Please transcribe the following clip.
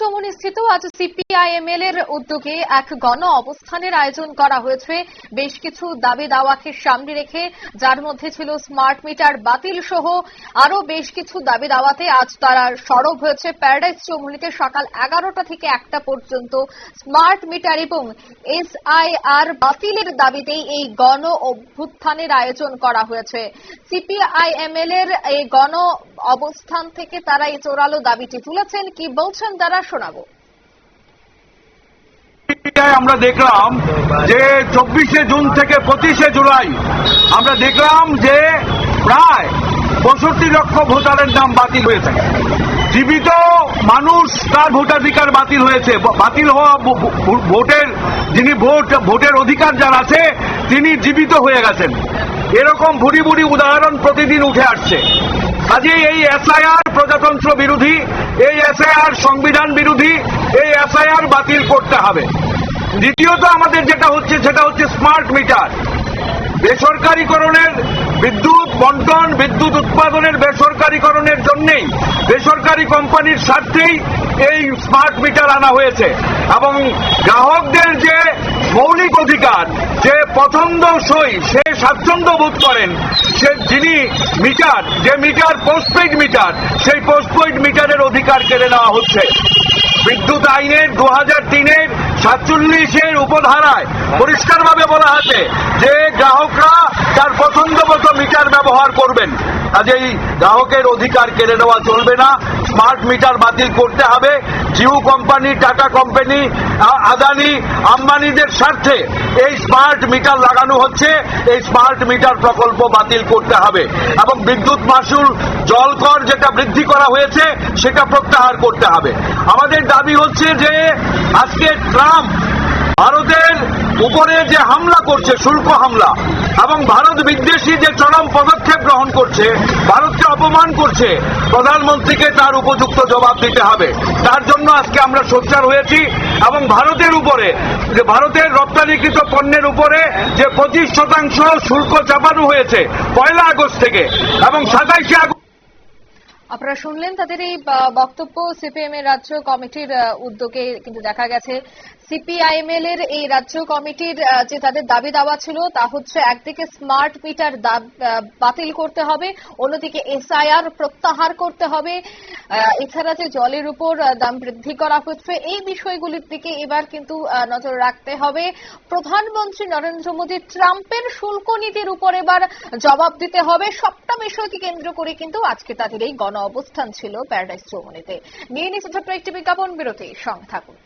চৌমনি স্থিত আজ সিপিআইএমএল এর উদ্যোগে এক গণ অবস্থানের আয়োজন করা হয়েছে। বেশ কিছু দাবি দাওয়াকে সামনে রেখে যার মধ্যে ছিল স্মার্ট মিটার বাতিল সহ আরও বেশ কিছু দাবি দাওয়াতে আজ তারা সরব হয়েছে। প্যারাডাইজ চৌমনিতে সকাল এগারোটা থেকে একটা পর্যন্ত স্মার্ট মিটার এবং এসআইআর বাতিলের দাবিতেই এই গণ অভ্যুত্থানের আয়োজন করা হয়েছে। সিপিআইএমএল এর এই গণ অবস্থান থেকে তারা এই চোরালো দাবিটি তুলেছেন। কি বলছেন তারা? শোনাবো। আমরা দেখলাম যে চব্বিশে জুন থেকে পঁচিশে জুলাই, আমরা দেখলাম যে প্রায় পঁয়ষট্টি লক্ষ ভোটারের নাম বাতিল হয়েছে জীবিত মানুষ তার ভোটাধিকার বাতিল হয়েছে। বাতিল হওয়া ভোটের, যিনি ভোট, ভোটের অধিকার যার আছে, তিনি জীবিত হয়ে গেছেন। এরকম ভুড়ি ভুড়ি উদাহরণ প্রতিদিন উঠে আসছে। কাজেই এই এসআইআর প্রজাতন্ত্র বিরোধী, এই এসআইআর সংবিধান বিরোধী, এই এসআইআর বাতিল করতে হবে। দ্বিতীয়ত আমাদের যেটা হচ্ছে, সেটা হচ্ছে স্মার্ট মিটার বেসরকারীকরণের বিদ্যুৎ বন্টন, বিদ্যুৎ উৎপাদনের বেসরকারীকরণের জন্যেই বেসরকারি কোম্পানির স্বার্থেই এই স্মার্ট মিটার আনা হয়েছে। এবং গ্রাহকদের যে মৌলিক অধিকার, যে পছন্দসই সে স্বাচ্ছন্দ্য বোধ করেন, সে যিনি মিটার যে মিটার পোস্টপেড মিটার সেই পোস্টপেড মিটারের অধিকার কেড়ে নেওয়া হচ্ছে। বিদ্যুৎ আইনের দু হাজার তিনের সাতচল্লিশের উপধারায় পরিষ্কারভাবে বলা আছে যে গ্রাহকরা তার পছন্দ মিটার ব্যবহার করবেন। কাজেই গ্রাহকের অধিকার কেড়ে নেওয়া চলবে না। স্মার্ট মিটার বাতিল করতে হবে। Jio company, Tata company Adani, আম্বানিদের স্বার্থে এই স্মার্ট মিটার লাগানো হচ্ছে। এই স্মার্ট মিটার প্রকল্প বাতিল করতে হবে। এবং বিদ্যুৎ মাসুল জল কর যেটা বৃদ্ধি করা হয়েছে, সেটা প্রত্যাহার করতে হবে। আমাদের দাবি হচ্ছে যে, আজকে ট্রাম্প ভারতের উপরে যে হামলা করছে, শুল্ক হামলা এবং ভারত বিদ্বেষী যে চরম পদক্ষেপ গ্রহণ করছে, ভারতকে অপমান করছে, প্রধানমন্ত্রীকে তার উপযুক্ত জবাব দিতে হবে। তার জন্য আজকে আমরা সোচ্চার হয়েছি এবং ভারতের উপরে, যে ভারতের রপ্তানিকৃত পণ্যের উপরে যে পঁচিশ শতাংশ শুল্ক চাপানো হয়েছে, পয়লা আগস্ট থেকে এবং সাতাইশে আগস্ট আপনারা শুনলেন তাদের এই বক্তব্য সিপিএম এর রাজ্য কমিটির উদ্যোগে কিন্তু দেখা গেছে। সিপিআইএমএল এর এই রাজ্য কমিটির যে তাদের দাবি দাওয়া ছিল তা হচ্ছে একদিকে স্মার্ট মিটার বাতিল করতে হবে, অন্যদিকে এসআইআর প্রত্যাহার করতে হবে এছাড়া যে জলের উপর দাম বৃদ্ধি করা হচ্ছে, এই বিষয়গুলির দিকে এবার কিন্তু নজর রাখতে হবে। প্রধানমন্ত্রী নরেন্দ্র মোদী ট্রাম্পের শুল্ক নীতির উপর এবার জবাব দিতে হবে। সবটা বিষয়কে কেন্দ্র করে কিন্তু আজকে তাদের এই গণ অবস্থান ছিল প্যারাডাইস চৌমনিতে নিয়ে নিচ্ছে ছোট্ট একটি বিজ্ঞাপন বিরতি সঙ্গে থাকুন।